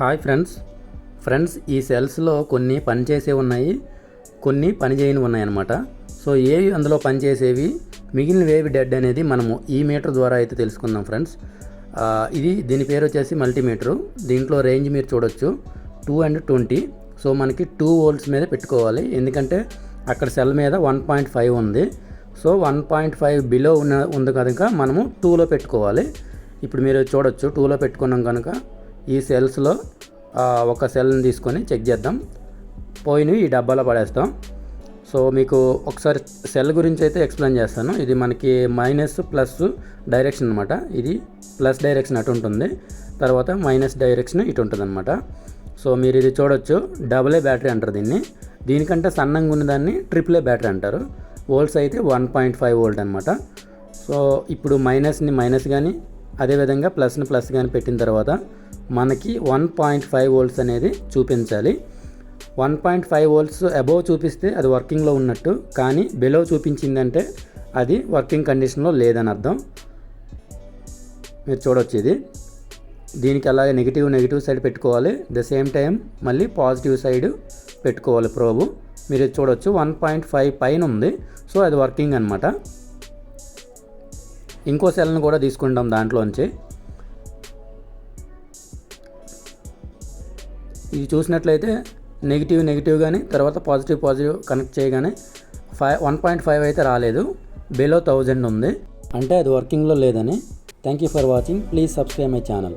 Hi friends. Friends ఈ సెల్స్లో కొన్ని పనిచేసే ఉన్నాయి. కొన్ని పని ఉన్నాయన్నమాట. ఉన్నాయి అన్నమాట సో ఏవి అందులో పనిచేసేవి? మిగిలినవి ఏవి డెడ్ అనేది మనము ఈ మీటర్ ద్వారా అయితే తెలుసుకుందాం ఫ్రెండ్స్. ఇది దీని పేరు వచ్చేసి మల్టీమీటరు. దీంట్లో రేంజ్ మీరు చూడొచ్చు. Two and twenty. సో మనకి టూ వోల్ట్స్ మీద పెట్టుకోవాలి. ఎందుకంటే అక్కడ సెల్ మీద వన్ పాయింట్ ఫైవ్ ఉంది. So one point five below ఉన్న ఉంది కనుక మనము టూలో పెట్టుకోవాలి. ఇప్పుడు మీరు చూడొచ్చు టూలో పెట్టుకున్నాం కనుక ఈ సెల్స్లో ఒక సెల్ని తీసుకొని చెక్ చేద్దాం. పోయినవి ఈ డబ్బాలో పడేస్తాం. సో మీకు ఒకసారి సెల్ గురించి అయితే ఎక్స్ప్లెయిన్ చేస్తాను. ఇది మనకి మైనస్ ప్లస్ డైరెక్షన్ అనమాట ఇది ప్లస్ డైరెక్షన్ అటు ఉంటుంది. తర్వాత మైనస్ డైరెక్షన్ ఇటు ఉంటుంది అనమాట సో మీరు ఇది చూడొచ్చు. డబుల్ ఏ బ్యాటరీ అంటారు దీన్ని. దీనికంటే సన్నంగా ఉన్నదాన్ని ట్రిపుల్ ఏ బ్యాటరీ అంటారు. వోల్ట్స్ అయితే వన్ పాయింట్ ఫైవ్ వోల్ట్ అనమాట సో ఇప్పుడు మైనస్ని మైనస్ కానీ అదేవిధంగా ప్లస్ని ప్లస్ కానీ పెట్టిన తర్వాత మనకి వన్ పాయింట్ ఫైవ్ వోల్ట్స్ అనేది చూపించాలి. One point five volts above చూపిస్తే అది వర్కింగ్లో ఉన్నట్టు కానీ బిలో చూపించిందంటే అది వర్కింగ్ కండిషన్లో లేదని అర్థం. మీరు చూడొచ్చు ఇది. దీనికి అలాగే నెగిటివ్ నెగిటివ్ సైడ్ పెట్టుకోవాలి. ద సేమ్ టైం మళ్ళీ పాజిటివ్ సైడ్ పెట్టుకోవాలి ప్రోబు మీరు చూడొచ్చు వన్ పాయింట్ ఫైవ్ పైన ఉంది. సో అది వర్కింగ్ అనమాట ఇంకో సెల్ని కూడా తీసుకుంటాం దాంట్లోంచి. ఇది చూసినట్లయితే నెగిటివ్ నెగిటివ్ కానీ తర్వాత పాజిటివ్ పాజిటివ్ కనెక్ట్ చేయగానే ఫైవ్ వన్ పాయింట్ ఫైవ్ అయితే రాలేదు. బిలో థౌజండ్ ఉంది. అంటే అది వర్కింగ్లో లేదని. Thank you for watching. Please subscribe my channel.